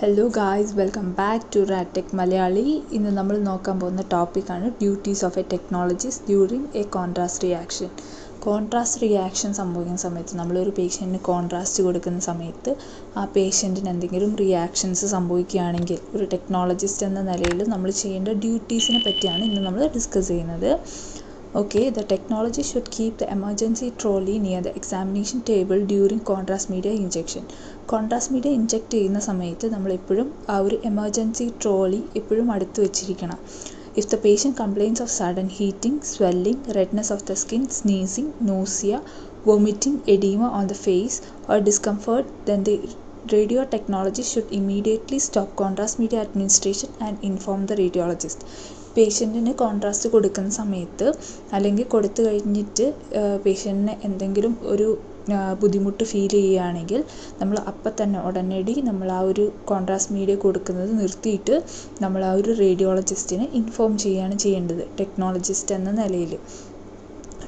Hello guys welcome back to Radtech Malayali ഇന്ന് നമ്മൾ നോക്കാൻ പോകുന്ന ടോപ്പിക്കാണ് duties of a technologies during a contrast reaction contrast reaction സംഭവിക്കുന്ന സമയത്ത് നമ്മളൊരു പേഷ്യന്റിന് കോൺട്രാസ്റ്റ് കൊടുക്കുന്ന സമയത്ത് ആ പേഷ്യന്റിന് എന്തെങ്കിലും റിയാക്ഷൻസ് സംഭവിക്കുകയാണെങ്കിൽ ഒരു ടെക്നോളജിസ്റ്റ് എന്ന നിലയിൽ നമ്മൾ ചെയ്യേണ്ട ഡ്യൂട്ടീസിനെ പറ്റിയാണ് ഇന്ന് നമ്മൾ ഡിസ്കസ് ചെയ്യുന്നത്. Okay, the technology should keep the emergency trolley near the examination table during contrast media injection. Contrast media inject ചെയ്യുന്ന സമയത്ത് നമ്മൾ എപ്പോഴും ആ ഒരു എമർജൻസി ട്രോളി എപ്പോഴും അടുത്ത് വെച്ചിരിക്കണം if the patient complains of sudden heating swelling redness of the skin sneezing nausea vomiting oedema on the face or discomfort then the radio technology should immediately stop contrast media administration and inform the radiologist പേഷ്യന്റിന് contrast കൊടുക്കുന്ന സമയത്ത് അല്ലെങ്കിൽ കൊടുത്തു കഴിഞ്ഞിട്ട് പേഷ്യന്റിന് എന്തെങ്കിലും ഒരു ബുദ്ധിമുട്ട് feel ചെയ്യുകയാണെങ്കിൽ നമ്മൾ അപ്പം തന്നെ ഉടനടി നമ്മൾ ആ ഒരു കോൺട്രാസ്റ്റ് മീഡിയ കൊടുക്കുന്നത് നിർത്തിയിട്ട് നമ്മൾ ആ ഒരു റേഡിയോളജിസ്റ്റിനെ ഇൻഫോം ചെയ്യുകയാണ് ചെയ്യേണ്ടത് ടെക്നോളജിസ്റ്റ് എന്ന നിലയിൽ.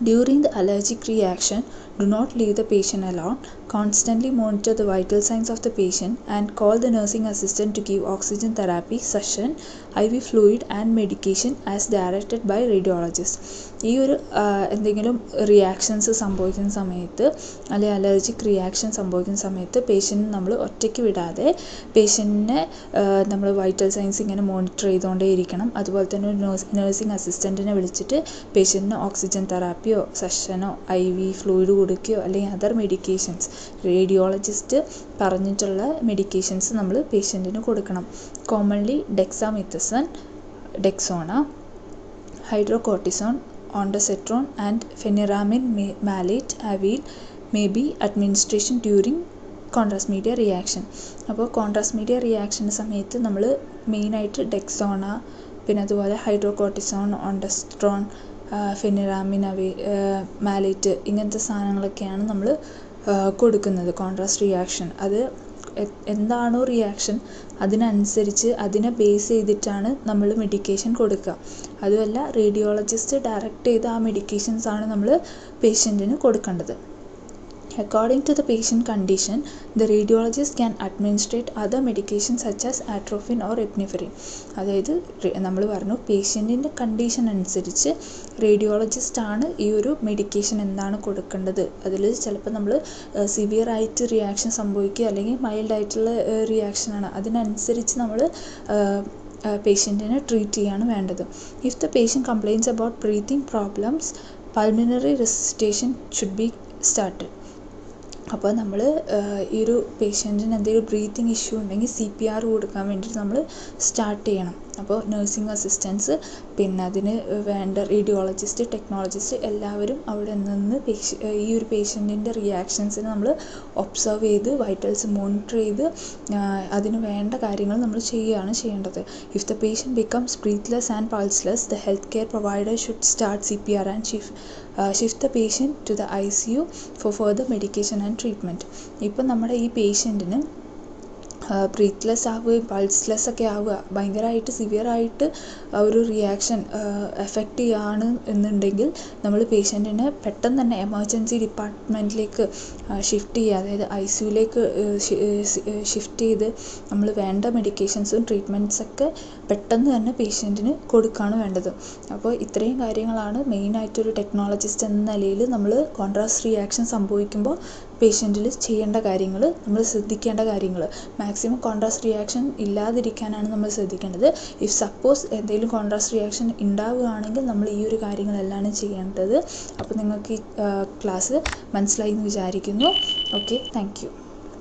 During the allergic reaction, do not leave the patient alone. Constantly monitor the vital signs of the patient and call the nursing assistant to give oxygen therapy, session, IV fluid and medication as directed by radiologist. ഈ ഒരു എന്തെങ്കിലും reactions സംഭവിക്കുന്ന സമയത്ത് അല്ലെങ്കിൽ allergic reaction സംഭവിക്കുന്ന സമയത്ത് patient നമ്മൾ ഒറ്റയ്ക്ക് വിടാതെ പേഷ്യന്റിനെ നമ്മൾ വൈറ്റൽ സൈൻസ് ഇങ്ങനെ മോണിറ്റർ ചെയ്തുകൊണ്ടേ ഇരിക്കണം അതുപോലെ തന്നെ ഒരു നേഴ്സ് നേഴ്സിംഗ് അസിസ്റ്റന്റിനെ വിളിച്ചിട്ട് പേഷ്യന്റിന് ഓക്സിജൻ തെറാപ്പിയോ സെഷനോ ഐ വി ഫ്ലൂയിഡ് കൊടുക്കുകയോ അല്ലെങ്കിൽ അതർ മെഡിക്കേഷൻസ് റേഡിയോളജിസ്റ്റ് പറഞ്ഞിട്ടുള്ള മെഡിക്കേഷൻസ് നമ്മൾ പേഷ്യന്റിന് കൊടുക്കണം. Commonly dexamethasone dexona hydrocortisone ondansetron and pheniramine maleate avil may be administration during contrast media reaction അപ്പോൾ കോൺട്രാസ്റ്റ് മീഡിയ റിയാക്ഷന്റെ സമയത്ത് നമ്മൾ മെയിനായിട്ട് ഡെക്സോണ പിന്നെ അതുപോലെ ഹൈഡ്രോകോർട്ടിസോൺ ഓണ്ടസ്ട്രോൺ ഫെനിറാമിൻ അവി മാലേറ്റ് ഇങ്ങനത്തെ സാധനങ്ങളൊക്കെയാണ് നമ്മൾ കൊടുക്കുന്നത്. കോൺട്രാസ്റ്റ് റിയാക്ഷൻ അത് എന്താണോ റിയാക്ഷൻ അതിനനുസരിച്ച് അതിനെ ബേസ് ചെയ്തിട്ടാണ് നമ്മൾ മെഡിക്കേഷൻ കൊടുക്കുക. അതുമല്ല റേഡിയോളജിസ്റ്റ് ഡയറക്റ്റ് ചെയ്ത ആ മെഡിക്കേഷൻസ് ആണ് നമ്മൾ പേഷ്യന്റിന് കൊടുക്കേണ്ടത്. According to the patient condition, the radiologist can administrate other medications such as atropine or epinephrine. അതായത് നമ്മൾ പറഞ്ഞു പേഷ്യന്റിന്റെ കണ്ടീഷൻ അനുസരിച്ച് റേഡിയോളജിസ്റ്റാണ് ഈ ഒരു മെഡിക്കേഷൻ എന്താണ് കൊടുക്കേണ്ടത്. അതിൽ ചിലപ്പോൾ നമ്മൾ സിവിയർ ആയിട്ട് റിയാക്ഷൻ സംഭവിക്കുക അല്ലെങ്കിൽ മൈൽഡ് ആയിട്ടുള്ള റിയാക്ഷനാണ് അതിനനുസരിച്ച് നമ്മൾ പേഷ്യന്റിനെ ട്രീറ്റ് ചെയ്യാണ് വേണ്ടത്. If the patient complains about breathing problems pulmonary resuscitation should be started അപ്പോൾ നമ്മൾ ഈ ഒരു പേഷ്യന്റിന് എന്തെങ്കിലും ബ്രീത്തിങ് ഇഷ്യൂ ഉണ്ടെങ്കിൽ സി പി ആർ കൊടുക്കാൻ വേണ്ടിയിട്ട് നമ്മൾ സ്റ്റാർട്ട് ചെയ്യണം. അപ്പോൾ നഴ്സിംഗ് അസിസ്റ്റൻസ് പിന്നെ അതിന് വേണ്ട റേഡിയോളജിസ്റ്റ് ടെക്നോളജിസ്റ്റ് എല്ലാവരും അവിടെ നിന്ന് ഈ ഒരു പേഷ്യന്റിന്റെ റിയാക്ഷൻസിനെ നമ്മൾ ഒബ്സർവ് ചെയ്ത് വൈറ്റൽസ് മോണിറ്റർ ചെയ്ത് അതിന് വേണ്ട കാര്യങ്ങൾ നമ്മൾ ചെയ്യുകയാണ് ചെയ്യേണ്ടത്. If the patient becomes breathless and pulseless the health care provider should start C P R and shift shift the patient to the I C U for further medication and treatment ഇപ്പം നമ്മുടെ ഈ പേഷ്യന്റിന് ബ്രീത്ത്ലെസ് ആവുകയും pulseless ഒക്കെ ആവുക ഭയങ്കരമായിട്ട് സിവിയറായിട്ട് ഒരു reaction effect ചെയ്യുകയാണ് എന്നുണ്ടെങ്കിൽ നമ്മൾ പേഷ്യന്റിനെ പെട്ടെന്ന് തന്നെ എമർജൻസി ഡിപ്പാർട്ട്മെന്റിലേക്ക് ഷിഫ്റ്റ് ചെയ്യുക. അതായത് ഐ സിയുലേക്ക് ഷിഫ്റ്റ് ചെയ്ത് നമ്മൾ വേണ്ട മെഡിക്കേഷൻസും ട്രീറ്റ്മെന്റ്സൊക്കെ പെട്ടെന്ന് തന്നെ പേഷ്യന്റിന് കൊടുക്കുകയാണ് വേണ്ടത്. അപ്പോൾ ഇത്രയും കാര്യങ്ങളാണ് മെയിനായിട്ടൊരു ടെക്നോളജിസ്റ്റ് എന്ന നിലയിൽ നമ്മൾ കോൺട്രാസ്റ്റ് റിയാക്ഷൻ സംഭവിക്കുമ്പോൾ പേഷ്യന്റിൽ ചെയ്യേണ്ട കാര്യങ്ങൾ നമ്മൾ ശ്രദ്ധിക്കേണ്ട കാര്യങ്ങൾ മാക്സിമം കോൺട്രാസ്റ്റ് റിയാക്ഷൻ ഇല്ലാതിരിക്കാനാണ് നമ്മൾ ശ്രദ്ധിക്കേണ്ടത്. ഇഫ് സപ്പോസ് എന്തെങ്കിലും കോൺട്രാസ്റ്റ് റിയാക്ഷൻ ഉണ്ടാവുകയാണെങ്കിൽ നമ്മൾ ഈ ഒരു കാര്യങ്ങളെല്ലാം ചെയ്യേണ്ടത്. അപ്പോൾ നിങ്ങൾക്ക് ഈ ക്ലാസ് മനസ്സിലായി എന്ന് വിചാരിക്കുന്നു. Okay thank you